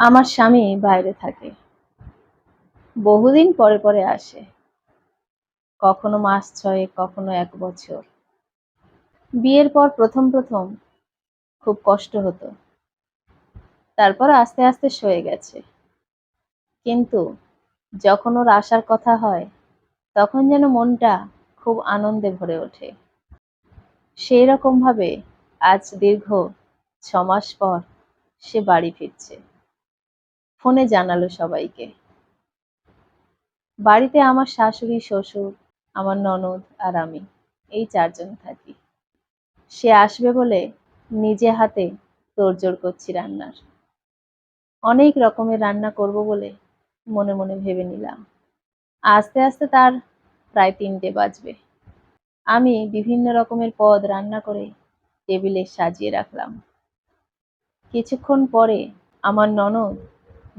আমার স্বামী বাইরে থাকে। বহুদিন পরে পরে আসে। কখনো মাস ছয়েক, কখনো এক বছর। বিয়ের পর প্রথম প্রথম খুব কষ্ট হতো। তারপর আস্তে আস্তে সয়ে গেছে। কিন্তু যখন ওর আসার কথা হয়, তখন যেন মনটা খুব আনন্দে ভরে ওঠে। সেই রকমভাবে আজ দীর্ঘ ছমাস পর সে বাড়ি ফিরছে। ফোনে জানালো সবাইকে। বাড়িতে আমার শাশুড়ি, শ্বশুর, আমার ননদ আর আমি, এই চারজন থাকি। সে আসবে বলে নিজে হাতে তোড়জোড় করছি রান্নার। অনেক রকমের রান্না করব বলে মনে মনে ভেবে নিলাম। আস্তে আস্তে তার প্রায় তিনটে বাজবে। আমি বিভিন্ন রকমের পদ রান্না করে টেবিলে সাজিয়ে রাখলাম। কিছুক্ষণ পরে আমার ননদ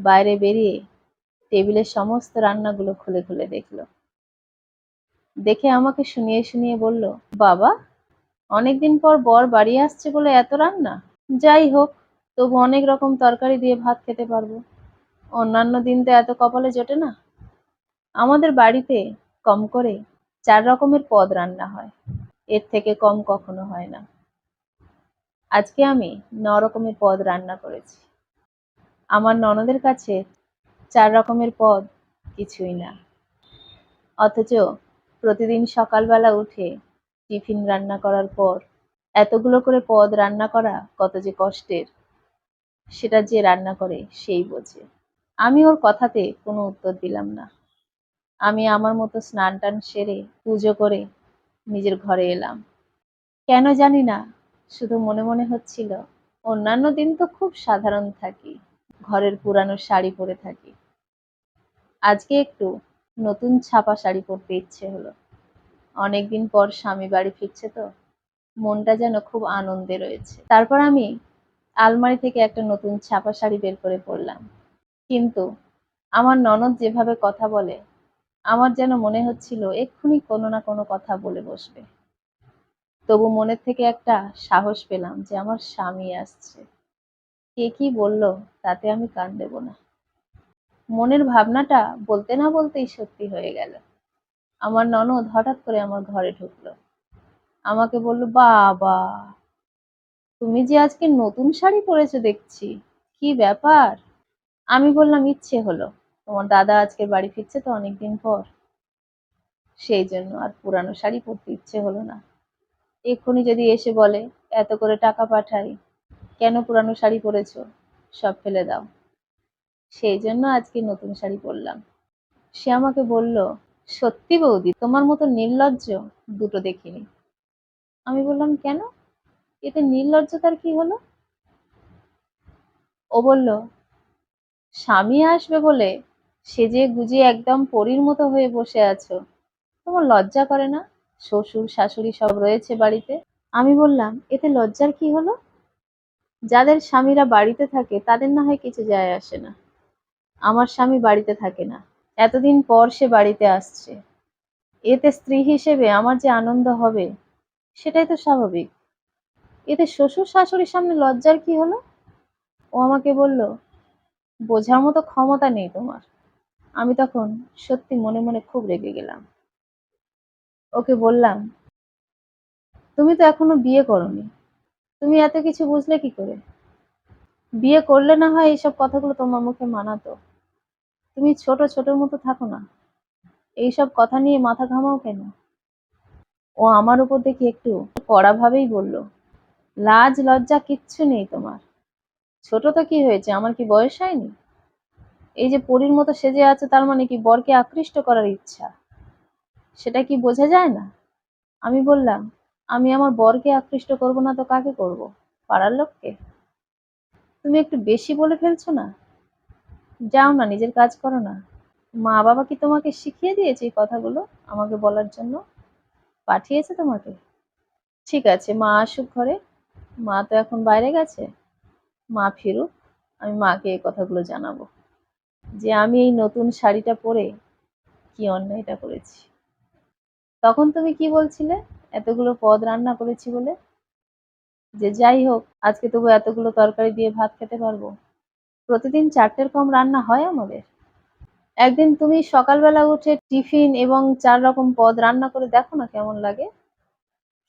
বাইরে বেরিয়ে টেবিলের সমস্ত রান্নাগুলো খুলে খুলে দেখল। দেখে আমাকে শুনিয়ে শুনিয়ে বলল, বাবা, অনেকদিন পর বর বাড়ি আসছে বলে এত রান্না? যাই হোক, তবু অনেক রকম তরকারি দিয়ে ভাত খেতে পারব। অন্যান্য দিন তো এত কপালে জোটে না। আমাদের বাড়িতে কম করে চার রকমের পদ রান্না হয়। এর থেকে কম কখনো হয় না। আজকে আমি ন রকমের পদ রান্না করেছি। আমার ননদের কাছে চার রকমের পদ, কিছুই না। অথচ প্রতিদিন সকালবেলা উঠে টিফিন রান্না করার পর, এতগুলো করে পদ রান্না করা কত যে কষ্টের। সেটা যে রান্না করে সেই বোঝে। আমি ওর কথাতে কোনো উত্তর দিলাম না। আমি আমার মতো স্নান টান সেরে পুজো করে নিজের ঘরে এলাম। কেন জানি না, শুধু মনে মনে হচ্ছিল, অন্যান্য দিন তো খুব সাধারণ থাকি। ঘরের পুরানো শাড়ি পরে থাকি। আজকে একটু নতুন ছাপা শাড়ি পরতে ইচ্ছে হলো। অনেকদিন পর স্বামী বাড়ি ফিরছে তো, মনটা যেন খুব আনন্দে রয়েছে। তারপর আমি আলমারি থেকে একটা নতুন ছাপা শাড়ি বের করে পরলাম। কিন্তু আমার ননদ যেভাবে কথা বলে, আমার যেন মনে হচ্ছিল এক্ষুনি কোনো না কোনো কথা বলে বসবে। তবু মনের থেকে একটা সাহস পেলাম যে আমার স্বামী আসছে। কে কি বলল তাতে আমি কান দেব না। মনের ভাবনাটা বলতে না বলতেই সত্যি হয়ে গেল। আমার ননদ হঠাৎ করে আমার ঘরে ঢুকলো। আমাকে বলল, বাবা, তুমি যে আজকে নতুন শাড়ি পরেছো দেখছি, কি ব্যাপার? আমি বললাম, ইচ্ছে হলো। তোমার দাদা আজকে বাড়ি ফিরছে তো অনেকদিন পর। সেই জন্য আর পুরানো শাড়ি পরতে ইচ্ছে হলো না। এক্ষুনি যদি এসে বলে, এত করে টাকা পাঠাই কেন পুরানো শাড়ি পরেছো? সব ফেলে দাও। সেই জন্য আজকে নতুন শাড়ি পরলাম। সে আমাকে বলল, সত্যি বৌদি, তোমার মতো নির্লজ্জ দুটো দেখিনি। আমি বললাম, কেন? এতে নির্লজ্জতার কি হলো? ও বলল, স্বামী আসবে বলে সেজে গুজে একদম পরীর মতো হয়ে বসে আছো, তোমার লজ্জা করে না? শ্বশুর, শাশুড়ি সব রয়েছে বাড়িতে? আমি বললাম, এতে লজ্জার কি হলো? যাদের স্বামীরা বাড়িতে থাকে, তাদের না হয় কিছু যায় আসে না। আমার স্বামী বাড়িতে থাকে না। এতদিন পর সে বাড়িতে আসছে। এতে স্ত্রী হিসেবে আমার যে আনন্দ হবে, সেটাই তো স্বাভাবিক। এতে শ্বশুর শাশুড়ির সামনে লজ্জার কি হলো? ও আমাকে বলল, বোঝার মতো ক্ষমতা নেই তোমার। আমি তখন সত্যি মনে মনে খুব রেগে গেলাম। ওকে বললাম, তুমি তো এখনও বিয়ে করনি। তুমি এত কিছু বুঝলে কি করে? বিয়ে করলে না হয় এইসব কথাগুলো তোমার মুখে মানাতো। তুমি ছোট, ছোটর মতো থাকো না। এইসব কথা নিয়ে মাথা ঘামাও কেন? ও আমার উপর দেখি একটু কড়া ভাবেই বলল, লাজ, লজ্জা কিচ্ছু নেই তোমার। ছোট তো কি হয়েছে? আমার কি বয়স হয়নি? এই যে পরীর মতো সেজে আছে, তার মানে কি বরকে আকৃষ্ট করার ইচ্ছা? সেটা কি বোঝা যায় না? আমি বললাম আমি আমার বরকে আকৃষ্ট করব না তো কাকে করব? পাড়ার লোককে? তুমি একটু বেশি বলে ফেলছো না? যাও না, নিজের কাজ করো না। মা বাবা কি তোমাকে শিখিয়ে দিয়েছে এই কথাগুলো আমাকে বলার জন্য? পাঠিয়েছে তোমাকে? ঠিক আছে, মা আসুক ঘরে। মা তো এখন বাইরে গেছে। মা ফিরুক, আমি মাকে এই কথাগুলো জানাব। যে আমি এই নতুন শাড়িটা পরে কি অন্যায়টা করেছি। তখন তুমি কি বলছিলে? এতগুলো পদ রান্না করেছি বলে? যে যাই হোক, আজকে তবু এতগুলো তরকারি দিয়ে ভাত খেতে পারব। প্রতিদিন চারটের কম রান্না হয় আমাদের। একদিন তুমি সকালবেলা উঠে টিফিন এবং চার রকম পদ রান্না করে দেখো না কেমন লাগে?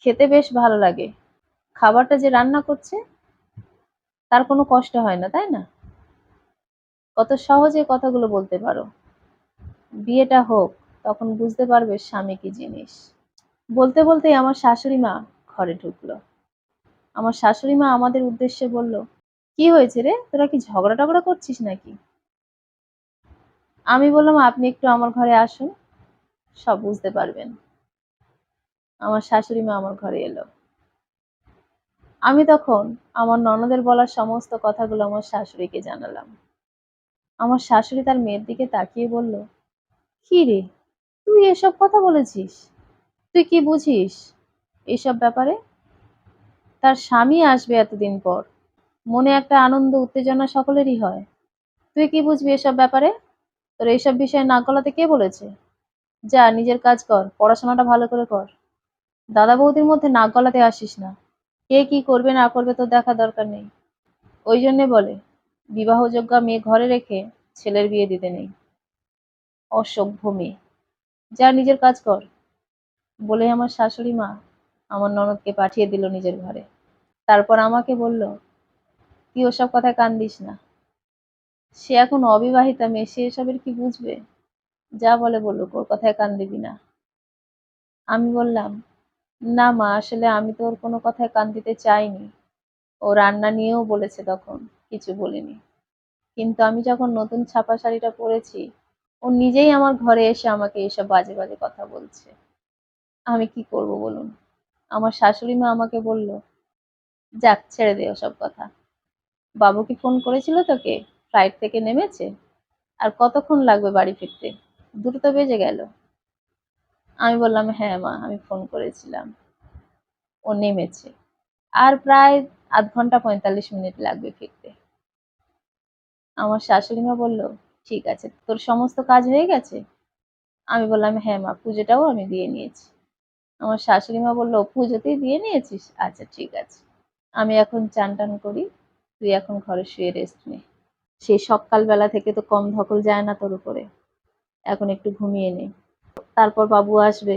খেতে বেশ ভালো লাগে। খাবারটা যে রান্না করছে, তার কোনো কষ্ট হয় না, তাই না? কত সহজে কথাগুলো বলতে পারো। বিয়েটা হোক, তখন বুঝতে পারবে স্বামী কি জিনিস। বলতে বলতেই আমার শাশুড়ি মা ঘরে ঢুকলো। আমার শাশুড়ি মা আমাদের উদ্দেশ্যে বলল, কি হয়েছে রে? তোরা কি ঝগড়া টগড়া করছিস নাকি? আমি বললাম, আপনি একটু আমার ঘরে আসুন, সব বুঝতে পারবেন। আমার শাশুড়ি মা আমার ঘরে এলো। আমি তখন আমার ননদের বলার সমস্ত কথাগুলো আমার শাশুড়িকে জানালাম। আমার শাশুড়ি তার মেয়ের দিকে তাকিয়ে বলল, কি রে? তুই এসব কথা বলেছিস? তুই কি বুঝিস এসব ব্যাপারে? তার স্বামী আসবে এতদিন পর। মনে একটা আনন্দ, উত্তেজনা সকলেরই হয়। তুই কি বুঝবি এসব ব্যাপারে? তোর এইসব বিষয়ে নাক গলাতে কে বলেছে? যা, নিজের কাজ কর, পড়াশোনাটা ভালো করে কর। দাদা বৌদির মধ্যে নাক গলাতে আসিস না। কে কি করবে, না করবে তোর দেখা দরকার নেই। ওই জন্যে বলে বিবাহযোগ্য মেয়ে ঘরে রেখে ছেলের বিয়ে দিতে নেই। অসভ্য মেয়ে। যা, নিজের কাজ কর। বলে আমার শাশুড়ি মা আমার ননদকে পাঠিয়ে দিল নিজের ঘরে। তারপর আমাকে বলল, তুই ওসব কথায় কান দিস না। সে এখন অবিবাহিতা মেয়ে, সে এসবের কি বুঝবে? যা বলে বলুক, ওর কথায় কান দিবি না। আমি বললাম, না মা, আসলে আমি তো ওর কোনো কথায় কান দিতে চাইনি। ও রান্না নিয়েও বলেছে তখন, কিছু বলিনি। কিন্তু আমি যখন নতুন ছাপা শাড়িটা পরেছি, ও নিজেই আমার ঘরে এসে আমাকে এসব বাজে বাজে কথা বলছে। আমি কি করব বলুন? আমার শাশুড়ি মা আমাকে বলল, যাক, ছেড়ে দে ওসব কথা। বাবু কি ফোন করেছিল তোকে? ফ্লাইট থেকে নেমেছে? আর কতক্ষণ লাগবে বাড়ি ফিরতে? দুটো তো বেজে গেল। আমি বললাম হ্যাঁ মা, আমি ফোন করেছিলাম। ও নেমেছে। আর প্রায় আধ ঘণ্টা পঁয়তাল্লিশ মিনিট লাগবে ফিরতে। আমার শাশুড়ি মা বলল, ঠিক আছে, তোর সমস্ত কাজ হয়ে গেছে? আমি বললাম হ্যাঁ মা, পুজোটাও আমি দিয়ে নিয়েছি। আমার শাশুড়ি মা বলল, পুজোতেই দিয়ে নিয়েছিস? আচ্ছা ঠিক আছে। আমি এখন চান টান করি, তুই এখন ঘরে শুয়ে রেস্ট নে। সেই সকালবেলা থেকে তো কম ধকল যায় না তোর উপরে। এখন একটু ঘুমিয়ে নে। তারপর বাবু আসবে,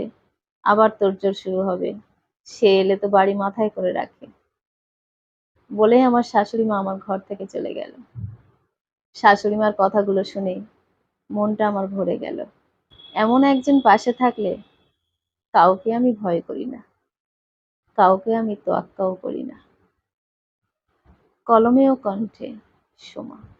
আবার তোড়জোড় শুরু হবে। সে এলে তো বাড়ি মাথায় করে রাখে। বলেই আমার শাশুড়ি মা আমার ঘর থেকে চলে গেল। শাশুড়ি মার কথাগুলো শুনে মনটা আমার ভরে গেল। এমন একজন পাশে থাকলে কাউকে আমি ভয় করি না। কাউকে আমি তোয়াক্কাও করি না। কলমে ও কণ্ঠে সোমা।